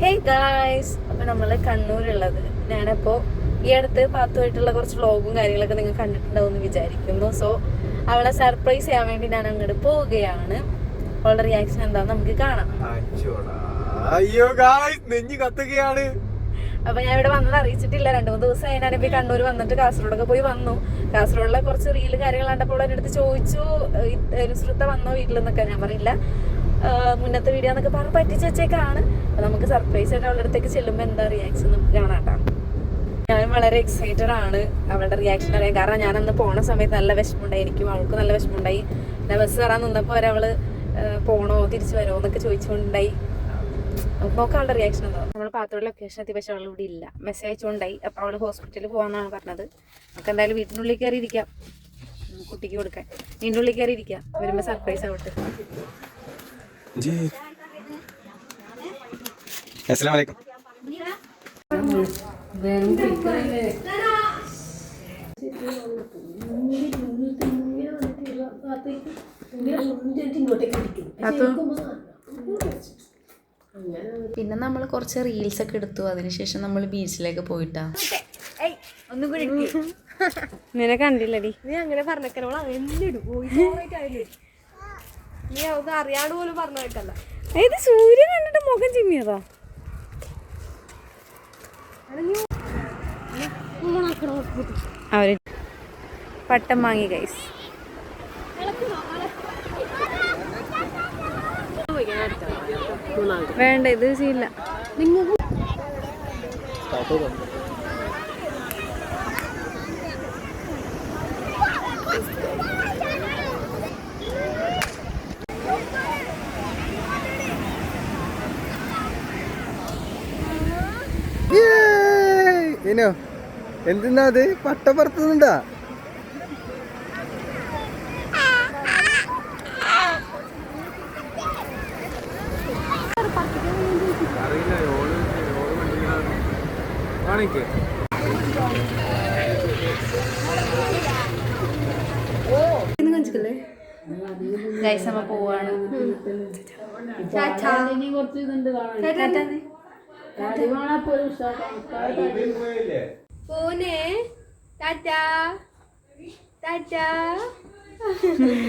Hey guys അപ്പൊ നമ്മൾ കണ്ണൂരുള്ളത്. ഞാനപ്പോ ഈ അടുത്ത് പാത്തുമായിട്ടുള്ള കുറച്ച് വ്ളോഗും കാര്യങ്ങളൊക്കെ നിങ്ങൾ കണ്ടിട്ടുണ്ടാവും എന്ന് വിചാരിക്കുന്നു. സോ അവളെ സർപ്രൈസ് ചെയ്യാൻ വേണ്ടി ഞാൻ അങ്ങോട്ട് പോവുകയാണ്. അവളുടെ റിയാക്ഷൻ എന്താന്ന് നമുക്ക് കാണാം. അയ്യോ ഗായ്സ് നെഞ്ഞ് കത്തുകയാണ്. അപ്പൊ ഞാൻ ഇവിടെ വന്നത് അറിയിച്ചിട്ടില്ല. രണ്ടു മൂന്ന് ദിവസം ഞാൻ ഇപ്പൊ കണ്ണൂർ വന്നിട്ട് കാസർഗോഡൊക്കെ പോയി വന്നു. കാസർഗോഡിലെ കുറച്ച് റീൽ കാര്യങ്ങൾ കണ്ടപ്പോൾ എന്റെ അടുത്ത് ചോദിച്ചു അനുസൃത വന്നോ വീട്ടിലെന്നൊക്കെ ഞാൻ പറയില്ല മുന്നത്തെ വീഡിയോ എന്നൊക്കെ പറഞ്ഞ് പറ്റിച്ച് വെച്ചേക്കാണ്. അപ്പൊ നമുക്ക് സർപ്രൈസ് ആയിട്ട് അവളുടെ അടുത്തേക്ക് ചെല്ലുമ്പോൾ എന്താ റിയാക്ഷൻ നമുക്ക് കാണാട്ടോ ഞാൻ വളരെ എക്സൈറ്റഡ് ആണ് അവളുടെ റിയാക്ഷൻ അറിയാൻ. കാരണം ഞാൻ അന്ന് പോണ സമയത്ത് നല്ല വിഷമമുണ്ടായി. എനിക്കും അവൾക്ക് നല്ല വിഷമമുണ്ടായി. ഞാൻ ബസ് കയറാൻ നിന്നപ്പോൾ അവൾ പോണോ തിരിച്ചു വരുമോ എന്നൊക്കെ ചോദിച്ചുകൊണ്ടായി നോക്കാളുടെ നോക്കാം അവളുടെ റിയാക്ഷൻ എന്താ. നമ്മൾ പാത്രയുടെ ലൊക്കേഷൻ എത്തി പക്ഷെ അവൾ ഇവിടെ ഇല്ല മെസ്സേജ് അയച്ചുകൊണ്ടായി അപ്പോൾ അവൾ ഹോസ്പിറ്റലിൽ പോകാമെന്നാണ് പറഞ്ഞത്. നമുക്ക് എന്തായാലും വീട്ടിനുള്ളിൽ കയറി ഇരിക്കാം. കുട്ടിക്ക് കൊടുക്കാൻ. വീടിനുള്ളിൽ ഉള്ളിൽ കയറി ഇരിക്കാം. വരുമ്പോൾ സർപ്രൈസ് ആവട്ടെ. അസ്സലാമു അലൈക്കും പിന്നെ നമ്മൾ കുറച്ച് റീൽസ് ഒക്കെ എടുത്തു. അതിനുശേഷം നമ്മൾ ബീച്ചിലേക്ക് പോയിട്ടാ. ഒന്നും കൂടി നിന്നെ കണ്ടില്ലടി. നീ അങ്ങനെ പറഞ്ഞോളാം എന്നിടും നീ അത് അറിയാണ്ട് പോലും പറഞ്ഞേക്കല്ല ഇത് സൂര്യൻ കണ്ടിട്ട് മുഖം ചിമ്മിയതാ? അവർ പട്ടം വാങ്ങി ഗൈസ് വേണ്ട ഇത് ചെയ്യില്ല ഇനോ എന്തിന്നാ അത്? പട്ട പറത്തുന്നുണ്ടാ? ഗൈസ് നമ്മ പോവാണ്. പോനെ ടാറ്റാ ടാറ്റാ.